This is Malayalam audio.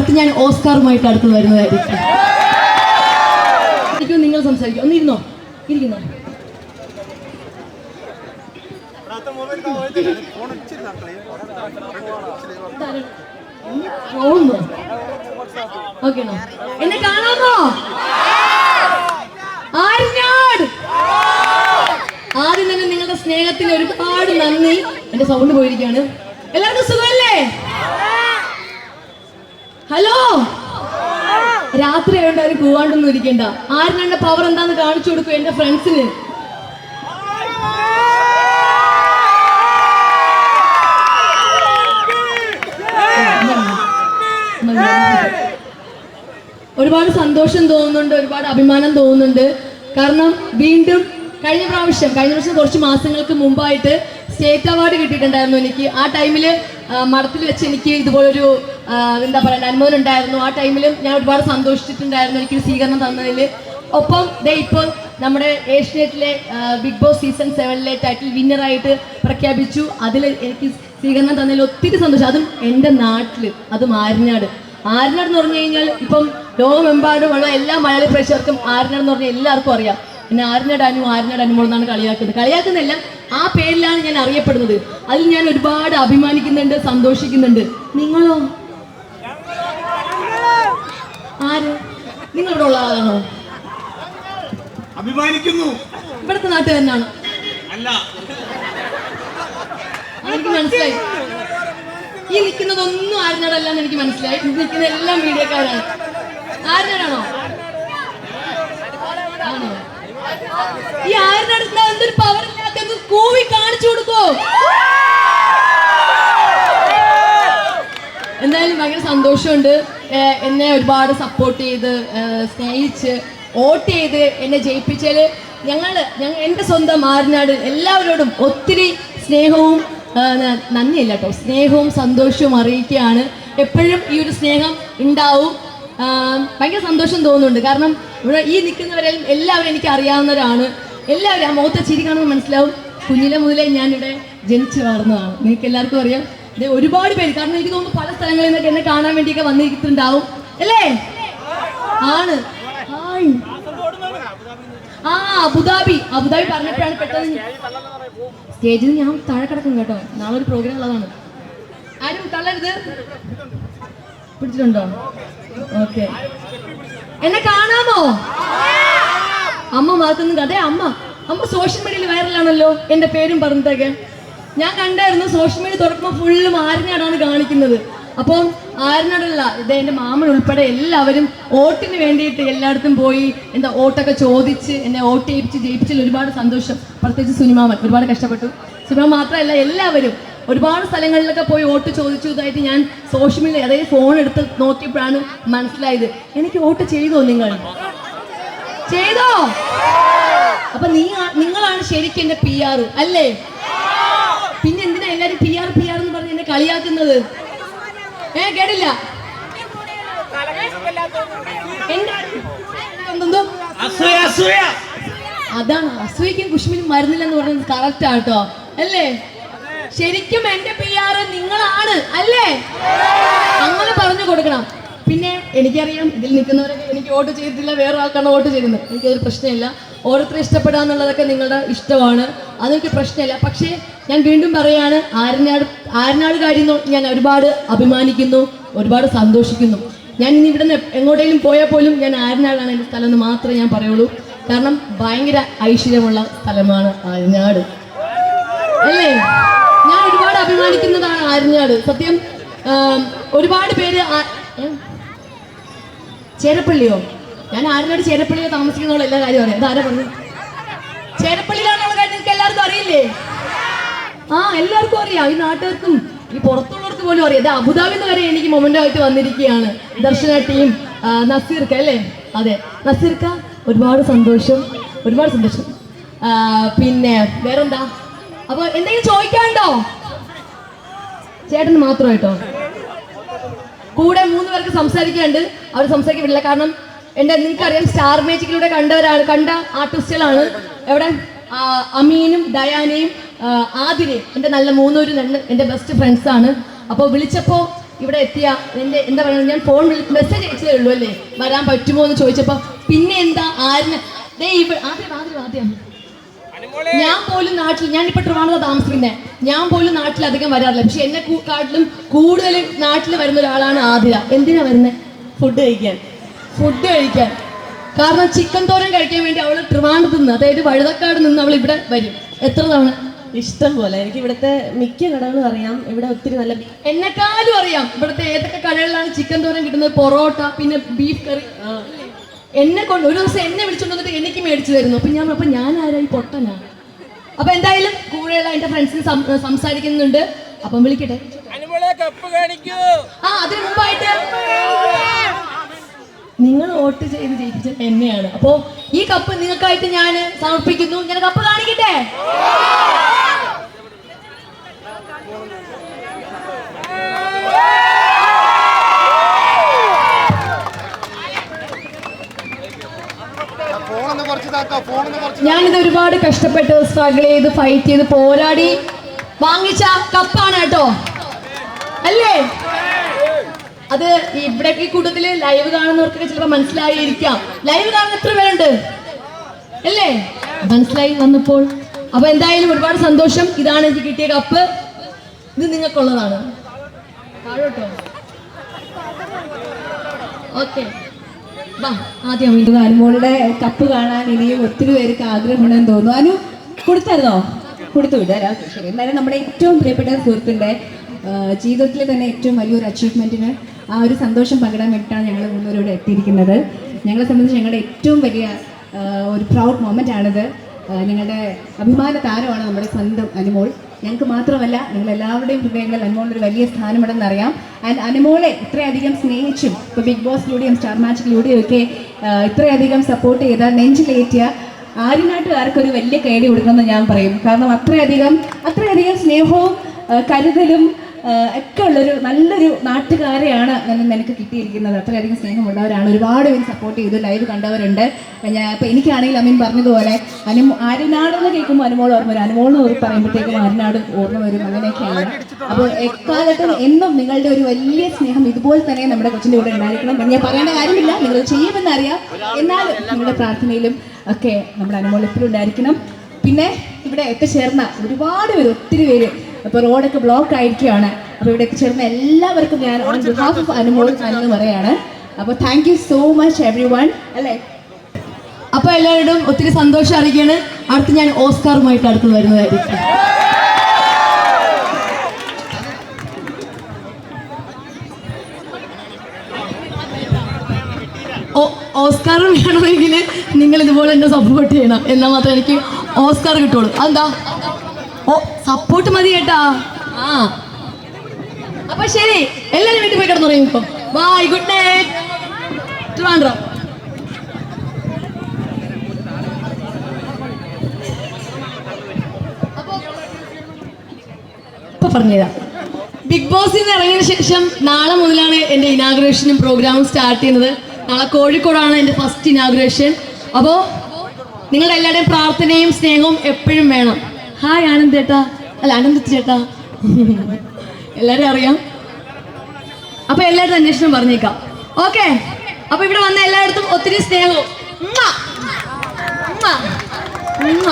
അടുത്ത് ഞാൻ ഓസ്കാറുമായിട്ട് അടുത്ത് വരുന്നതായിരിക്കും. നിങ്ങൾ സംസാരിക്കും ഒന്നിരുന്നോ ഇരിക്കുന്നോ? എന്നെ. കാണാമോ? ആരിഞ്ഞാട് ആദ്യം തന്നെ നിങ്ങളുടെ സ്നേഹത്തിന് ഒരുപാട് നന്ദി. എന്റെ സൗണ്ട് പോയിരിക്കാണ് എല്ലാവർക്കും സുഖമല്ലേ ഹലോ? രാത്രി ആയതുകൊണ്ട് അവർ പോവാണ്ടൊന്നും ഇരിക്കണ്ട. ആര്യനാടിന്റെ പവർ എന്താന്ന് കാണിച്ചു കൊടുക്കും എന്റെ ഫ്രണ്ട്സിന്? ഒരുപാട് സന്തോഷം തോന്നുന്നുണ്ട് ഒരുപാട് അഭിമാനം തോന്നുന്നുണ്ട്. കാരണം വീണ്ടും കഴിഞ്ഞ പ്രാവശ്യം കഴിഞ്ഞ പ്രാവശ്യം കുറച്ച് മാസങ്ങൾക്ക് മുമ്പായിട്ട് സ്റ്റേറ്റ് അവാർഡ് കിട്ടിയിട്ടുണ്ടായിരുന്നു എനിക്ക്. ആ ടൈമിൽ മഠത്തിൽ വെച്ച് എനിക്ക് ഇതുപോലൊരു എന്താ പറയുക അനുഭവം ഉണ്ടായിരുന്നു. ആ ടൈമിൽ ഞാൻ ഒരുപാട് സന്തോഷിച്ചിട്ടുണ്ടായിരുന്നു എനിക്കൊരു സ്വീകരണം തന്നതിൽ ഒപ്പം ദേ ഇപ്പോൾ നമ്മുടെ ഏഷ്യനെറ്റിലെ ബിഗ് ബോസ് സീസൺ സെവനിലെ ടൈറ്റിൽ വിന്നറായിട്ട് പ്രഖ്യാപിച്ചു. അതിൽ എനിക്ക് സ്വീകരണം തന്നതിൽ ഒത്തിരി സന്തോഷം. അതും എന്റെ നാട്ടിൽ അതും ആര്യനാട്. ആര്യനാട് എന്ന് പറഞ്ഞു കഴിഞ്ഞാൽ ഇപ്പം ലോകമെമ്പാടുമുള്ള എല്ലാ മലയാളി പ്രേക്ഷകർക്കും ആര്യനാട് എന്ന് പറഞ്ഞാൽ എല്ലാവർക്കും അറിയാം. പിന്നെ ആര്യനാട് അനു അനുമോൾ എന്നാണ് കളിയാക്കുന്നത്. കളിയാക്കുന്നില്ല ആ പേരിലാണ് ഞാൻ അറിയപ്പെടുന്നത്. അതിൽ ഞാൻ ഒരുപാട് അഭിമാനിക്കുന്നുണ്ട് സന്തോഷിക്കുന്നുണ്ട്. നിങ്ങളോ? ആര്? നിങ്ങൾ ഇവിടെ ഉള്ള ആളാണോ? അഭിമാനിക്കുന്നു. ഇവിടുത്തെ നാട്ടുകാരനാണ് അല്ല. എനിക്ക് മനസ്സിലായി. ഈ നിൽക്കുന്നതൊന്നും ആര്യനാടല്ല എന്ന് എനിക്ക് മനസ്സിലായി. നിൽക്കുന്ന എല്ലാം മീഡിയക്കാരാണ്. ആര്യനാടാണോ ആണോ എന്തായാലും ഭയങ്കര സന്തോഷമുണ്ട്. എന്നെ ഒരുപാട് സപ്പോർട്ട് ചെയ്ത് സ്നേഹിച്ച് വോട്ട് ചെയ്ത് എന്നെ ജയിപ്പിച്ചാൽ ഞങ്ങൾ ഞങ്ങൾ എന്റെ സ്വന്തം ആറിനാട് എല്ലാവരോടും ഒത്തിരി സ്നേഹവും നന്ദിയില്ല കേട്ടോ. സ്നേഹവും സന്തോഷവും അറിയിക്കുകയാണ്. എപ്പോഴും ഈ ഒരു സ്നേഹം ഉണ്ടാവും. ഭയങ്കര സന്തോഷം തോന്നുന്നുണ്ട്. കാരണം ഇവിടെ ഈ നിൽക്കുന്നവരെല്ലാം എല്ലാവരും എനിക്ക് അറിയാവുന്നവരാണ്. എല്ലാവരും ആ മുഖത്തെ ചിരി കാണുമ്പോൾ മനസ്സിലാവും. കുഞ്ഞിലെ മുതലേ ഞാനിവിടെ ജനിച്ചു വളർന്നതാണ്. നിങ്ങൾക്ക് എല്ലാവർക്കും അറിയാം. ഇത് ഒരുപാട് പേര്. കാരണം എനിക്ക് തോന്നുന്നു പല സ്ഥലങ്ങളിൽ നിന്നൊക്കെ എന്നെ കാണാൻ വേണ്ടിയൊക്കെ വന്നിരിക്കുന്നുണ്ടാവും. അല്ലേ? ആണ്. ആ അബുദാബി. അബുദാബി പറഞ്ഞപ്പോഴാണ് പെട്ടെന്ന് സ്റ്റേജിൽ ഞാൻ താഴെ കിടക്കും കേട്ടോ. നാളെ ഒരു പ്രോഗ്രാം ഉള്ളതാണ്. ആരും തള്ളരുത്? പിടിച്ചിട്ടുണ്ടോ? ഓക്കെ. എന്നെ കാണാമോ? അമ്മ മാത്രം അതെ അമ്മ. അമ്മ സോഷ്യൽ മീഡിയയിൽ വൈറലാണല്ലോ എന്റെ പേരും പറഞ്ഞിട്ടൊക്കെ. ഞാൻ കണ്ടായിരുന്നു സോഷ്യൽ മീഡിയ തുറക്കുമ്പോൾ ഫുള്ളും ആരിനാടാണ് കാണിക്കുന്നത്. അപ്പം ആരിനാടല്ല ഇത് എന്റെ മാമൻ ഉൾപ്പെടെ എല്ലാവരും വോട്ടിന് വേണ്ടിയിട്ട് എല്ലായിടത്തും പോയി എന്താ വോട്ടൊക്കെ ചോദിച്ച് എന്നെ വോട്ട് ചെയ്യിപ്പിച്ച് ജയിപ്പിച്ചതിൽ ഒരുപാട് സന്തോഷം. പ്രത്യേകിച്ച് സുനിമാമൻ ഒരുപാട് കഷ്ടപ്പെട്ടു. സുനിമ മാത്രമല്ല എല്ലാവരും ഒരുപാട് സ്ഥലങ്ങളിലൊക്കെ പോയി വോട്ട് ചോദിച്ചു ഇതായിട്ട് ഞാൻ സോഷ്യൽ മീഡിയ അതായത് ഫോൺ എടുത്ത് നോക്കിയപ്പോഴാണ് മനസ്സിലായത്. എനിക്ക് വോട്ട് ചെയ്തോ നിങ്ങൾ? ചെയ്തോ? അപ്പൊ നീ നിങ്ങളാണ് ശരിക്കും എന്റെ പി ആർ അല്ലേ? പിന്നെ എന്തിനാ എല്ലാരും പി ആർ പി ആർ എന്ന് പറഞ്ഞ് എന്നെ കളിയാക്കുന്നത്? ഏ കേട്ടില്ല? അസൂയ അതാണ് അസൂയക്കും കുഷ്മിനും മരുന്നില്ല എന്ന് പറഞ്ഞത് കറക്റ്റ് ആട്ടോ അല്ലേ? ശരിക്കും എന്റെ പി ആർ നിങ്ങളാണ് അല്ലേ? അങ്ങനെ പറഞ്ഞു കൊടുക്കണം. പിന്നെ എനിക്കറിയാം ഇതിൽ നിൽക്കുന്നവരൊക്കെ എനിക്ക് വോട്ട് ചെയ്തിട്ടില്ല വേറെ ആൾക്കാണ് വോട്ട് ചെയ്യുന്നത് എനിക്കതൊരു പ്രശ്നമില്ല. ഓരോരുത്തരെ ഇഷ്ടപ്പെടുക എന്നുള്ളതൊക്കെ നിങ്ങളുടെ ഇഷ്ടമാണ്. അതൊക്കെ പ്രശ്നമില്ല. പക്ഷേ ഞാൻ വീണ്ടും പറയാണ് ആരനാട് ആരനാട് കാര്യം ഞാൻ ഒരുപാട് അഭിമാനിക്കുന്നു ഒരുപാട് സന്തോഷിക്കുന്നു. ഞാൻ ഇനി ഇവിടെ നിന്ന് എങ്ങോട്ടേലും പോയാൽ പോലും ഞാൻ ആരനാടാണ് എന്റെ സ്ഥലം എന്ന് മാത്രമേ ഞാൻ പറയുള്ളൂ. കാരണം ഭയങ്കര ഐശ്വര്യമുള്ള സ്ഥലമാണ് ആരനാട് അല്ലേ? അഭിമാനിക്കുന്നതാണ് സത്യം ഒരുപാട് പേര്? ചേരപ്പള്ളിയോ? ഞാൻ ആരനാട് ചേരപ്പള്ളിയോ താമസിക്കുന്ന എല്ലാ കാര്യം അറിയാം. അതാരാ പറഞ്ഞു ചേരപ്പള്ളിയിലാണെന്നുള്ള കാര്യം നിങ്ങൾക്ക് എല്ലാവർക്കും അറിയില്ലേ? ആ എല്ലാവർക്കും അറിയാം. ഈ നാട്ടുകാർക്കും ഈ പുറത്തുള്ളവർക്ക് പോലും അറിയാം. അബുദാബി അബുദാബിന്ന് വരെ എനിക്ക് മൊമെന്റ് ആയിട്ട് വന്നിരിക്കുകയാണ്. ദർശന ടീം നസീർക്ക അല്ലേ? അതെ. നസീർക്ക ഒരുപാട് സന്തോഷം. ഒരുപാട് സന്തോഷം. പിന്നെ വേറെന്താ? അപ്പൊ എന്തെങ്കിലും ചോദിക്കാണ്ടോ ചേട്ടന് മാത്രമായിട്ടോ? കൂടെ മൂന്ന് പേർക്ക് സംസാരിക്കാണ്ട് അവർ സംസാരിക്കാൻ വിടില്ല കാരണം എന്റെ നിങ്ങൾക്കറിയാം സ്റ്റാർ മേജിക്കിലൂടെ കണ്ടവരാണ് കണ്ട ആർട്ടിസ്റ്റുകളാണ്. എവിടെ? അമീനും ഡയാനയും ആതിരയും. എന്റെ നല്ല മൂന്നൂര് രണ്ട് എന്റെ ബെസ്റ്റ് ഫ്രണ്ട്സ് ആണ്. അപ്പോൾ വിളിച്ചപ്പോൾ ഇവിടെ എത്തിയ എന്റെ എന്താ പറയുക ഞാൻ ഫോൺ മെസ്സേജ് അയച്ചതേ ഉള്ളൂ അല്ലേ? വരാൻ പറ്റുമോ എന്ന് ചോദിച്ചപ്പോൾ പിന്നെ എന്താ? ആദ്യം ഞാൻ പോലും നാട്ടിൽ ഞാൻ ഇപ്പൊ ട്രിവാണത താമസിക്കുന്നത് ഞാൻ പോലും നാട്ടിൽ അധികം വരാറില്ല. പക്ഷെ എന്നെ കാട്ടിലും കൂടുതൽ നാട്ടിൽ വരുന്ന ഒരാളാണ് ആതിര. എന്തിനാ വരുന്നത് ഫുഡ് കഴിക്കാൻ. ഫുഡ് കഴിക്കാൻ. കാരണം ചിക്കൻ തോരൻ കഴിക്കാൻ വേണ്ടി അവൾ ട്രിവാണ്ടത്ത് നിന്ന് അതായത് വഴുതക്കാട് നിന്ന് അവൾ ഇവിടെ വരും. എത്ര തവണ? ഇഷ്ടം പോലെ. എനിക്ക് ഇവിടുത്തെ മിക്ക കടകളും അറിയാം. ഇവിടെ ഒത്തിരി നല്ല എന്നെക്കാളും അറിയാം. ഇവിടുത്തെ ഏതൊക്കെ കടകളിലാണ് ചിക്കൻ തോരൻ കിട്ടുന്നത്? പൊറോട്ട പിന്നെ ബീഫ് കറി എന്നെ കൊണ്ട് ഒരു ദിവസം എന്നെ വിളിച്ചുകൊണ്ട് വന്നിട്ട് എനിക്ക് മേടിച്ചു തരുന്നു. അപ്പൊ ഞാൻ അപ്പൊ ഞാൻ ആരായി പൊട്ടനാ? അപ്പൊ എന്തായാലും കൂടെയുള്ള എന്റെ ഫ്രണ്ട്സിന് സംസാരിക്കുന്നുണ്ട്. അപ്പം വിളിക്കട്ടെ? ആ അതിന് മുമ്പായിട്ട് നിങ്ങൾ വോട്ട് ചെയ്ത് ജയിപ്പിച്ചത് എന്നെയാണ്. അപ്പോ ഈ കപ്പ് നിങ്ങൾക്കായിട്ട് ഞാൻ സമർപ്പിക്കുന്നു. ഞാൻ കപ്പ് കാണിക്കട്ടെ? ഞാനിത് ഒരുപാട് കഷ്ടപ്പെട്ട് സ്ട്രഗിൾ ചെയ്ത് ഫൈറ്റ് ചെയ്ത് പോരാടി. വാങ്ങിച്ച കപ്പാണ് കേട്ടോ. അല്ലേ? അത് ഇവിടെ ഈ കൂട്ടത്തിൽ ലൈവ് കാണുന്നവർക്കൊക്കെ ചിലപ്പോൾ മനസ്സിലായിരിക്കാം. ലൈവ് കാണുന്ന എത്ര പേരുണ്ട്? അല്ലേ? മനസ്സിലായി വന്നപ്പോൾ. അപ്പൊ എന്തായാലും ഒരുപാട് സന്തോഷം. ഇതാണ് എനിക്ക് കിട്ടിയ കപ്പ്. ഇത് നിങ്ങൾക്കുള്ളതാണ്. താഴോട്ടോ? ഓക്കെ. ആദ്യം ഇത് അനുമോളുടെ കപ്പ് കാണാൻ ഇനിയും ഒത്തിരി പേർക്ക് ആഗ്രഹമുണ്ടെന്ന് തോന്നുന്നു. അനു കൊടുത്തായിരുന്നോ? കൊടുത്തു വിടാം ശരി. എന്തായാലും നമ്മുടെ ഏറ്റവും പ്രിയപ്പെട്ട സുഹൃത്തിന്റെ ജീവിതത്തിലെ തന്നെ ഏറ്റവും വലിയൊരു അച്ചീവ്മെന്റിന് ആ ഒരു സന്തോഷം പങ്കിടാൻ വേണ്ടിയിട്ടാണ് ഞങ്ങൾ മൂന്നുപേരും ഇവിടെ എത്തിയിരിക്കുന്നത്. ഞങ്ങളെ സംബന്ധിച്ച് ഞങ്ങളുടെ ഏറ്റവും വലിയ ഒരു പ്രൗഡ് മൊമെന്റ് ആണിത്. ആ, ഞങ്ങളുടെ അഭിമാന താരമാണ് നമ്മുടെ സ്വന്തം അനുമോൾ. ഞങ്ങൾക്ക് മാത്രമല്ല നിങ്ങൾ എല്ലാവരുടെയും ഹൃദയങ്ങളിൽ അനുമോളിനൊരു വലിയ സ്ഥാനമുണ്ടെന്ന് അറിയാം ആൻഡ് അനുമോളെ ഇത്രയധികം സ്നേഹിച്ചും ഇപ്പോൾ ബിഗ് ബോസിലൂടെയും സ്റ്റാർ മാച്ചിലൂടെയും ഒക്കെ ഇത്രയധികം സപ്പോർട്ട് ചെയ്ത നെഞ്ചിലേറ്റിയ ആര്യനാട്ടുകാർക്കൊരു വലിയ കൈഡി കൊടുക്കുമെന്ന് ഞാൻ പറയും. കാരണം അത്രയധികം അത്രയധികം സ്നേഹവും കരുതലും ഒക്കെ ഉള്ളൊരു നല്ലൊരു നാട്ടുകാരെയാണ് എനിക്ക് കിട്ടിയിരിക്കുന്നത്. അത്രയധികം സ്നേഹമുള്ളവരാണ്. ഒരുപാട് പേര് സപ്പോർട്ട് ചെയ്തു ലൈവ് കണ്ടവരുണ്ട്. ഞാൻ ഇപ്പം എനിക്കാണെങ്കിൽ അമീൻ പറഞ്ഞതുപോലെ അനു ആര്യനാട് എന്ന് കേൾക്കുമ്പോൾ അനുമോൾ ഓർമ്മ വരും. അനുമോൾ എന്ന് പറയുമ്പോഴത്തേക്കും ആര്യനാട് ഓർമ്മ വരും അങ്ങനെയൊക്കെയാണ്. അപ്പോൾ എക്കാലത്തും എന്നും നിങ്ങളുടെ ഒരു വലിയ സ്നേഹം ഇതുപോലെ തന്നെ നമ്മുടെ കൊച്ചിന്റെ കൂടെ ഉണ്ടായിരിക്കണം ഞാൻ പറയേണ്ട കാര്യമില്ല. നിങ്ങൾ ചെയ്യുമെന്നറിയാം എന്നാലും നിങ്ങളുടെ പ്രാർത്ഥനയിലും ഒക്കെ നമ്മുടെ അനുമോൾ എപ്പോഴും ഉണ്ടായിരിക്കണം. പിന്നെ ഇവിടെ എത്തിച്ചേർന്ന ഒരുപാട് പേര് ഒത്തിരി പേര് ഇപ്പോൾ റോഡൊക്കെ ബ്ലോക്ക് ആയിരിക്കുകയാണ്. അപ്പോൾ ഇവിടെ എത്തിച്ചേർന്ന എല്ലാവർക്കും ഞാൻ ഓൺ ബിഹാഫ് ഓഫ് അനുമോൾ എന്ന് പറയാണ്. അപ്പോൾ thank you so much everyone അല്ലേ? അപ്പൊ എല്ലാവരോടും ഒത്തിരി സന്തോഷം അറിയിക്കുകയാണ്. അടുത്ത് ഞാൻ ഓസ്കാറുമായിട്ട് അടുത്ത് വരുന്നതായിരിക്കും. ഓസ്കാർ വേണമെങ്കിൽ നിങ്ങൾ ഇതുപോലെ എന്നെ സപ്പോർട്ട് ചെയ്യണം. എന്നാൽ മാത്രമേ എനിക്ക് ഓസ്കാർ കിട്ടുള്ളൂ. അതെന്താ? ഓ സപ്പോർട്ട് മതി കേട്ടാ ആ. അപ്പൊ ശരി എല്ലാരും വീട്ടിൽ പോയി കിടന്നുറങ്ങിക്കോ ബൈ ഗുഡ് നൈറ്റ് ട്രിവാൻഡ്രം. ഇപ്പൊ പറഞ്ഞുതരാം. ബിഗ് ബോസിൽ നിന്ന് ഇറങ്ങിയതിന് ശേഷം നാളെ മുതലാണ് എന്റെ ഇനാഗ്രേഷനും പ്രോഗ്രാമും സ്റ്റാർട്ട് ചെയ്യുന്നത്. നാളെ കോഴിക്കോടാണ് എന്റെ ഫസ്റ്റ് ഇനാഗ്രേഷൻ അപ്പോൾ നിങ്ങളുടെ എല്ലാവരുടെയും പ്രാർത്ഥനയും സ്നേഹവും എപ്പോഴും വേണം. ഹായ് ആനന്ദ് ചേട്ടാ അല്ല ആനന്ദ് ചേട്ടാ എല്ലാവരും അറിയാം അപ്പൊ എല്ലാവരും അന്വേഷണം പറഞ്ഞേക്കാം ഓക്കെ അപ്പൊ ഇവിടെ വന്ന എല്ലായിടത്തും ഒത്തിരി സ്നേഹവും ഉമ്മ. ഉമ്മ. ഉമ്മ.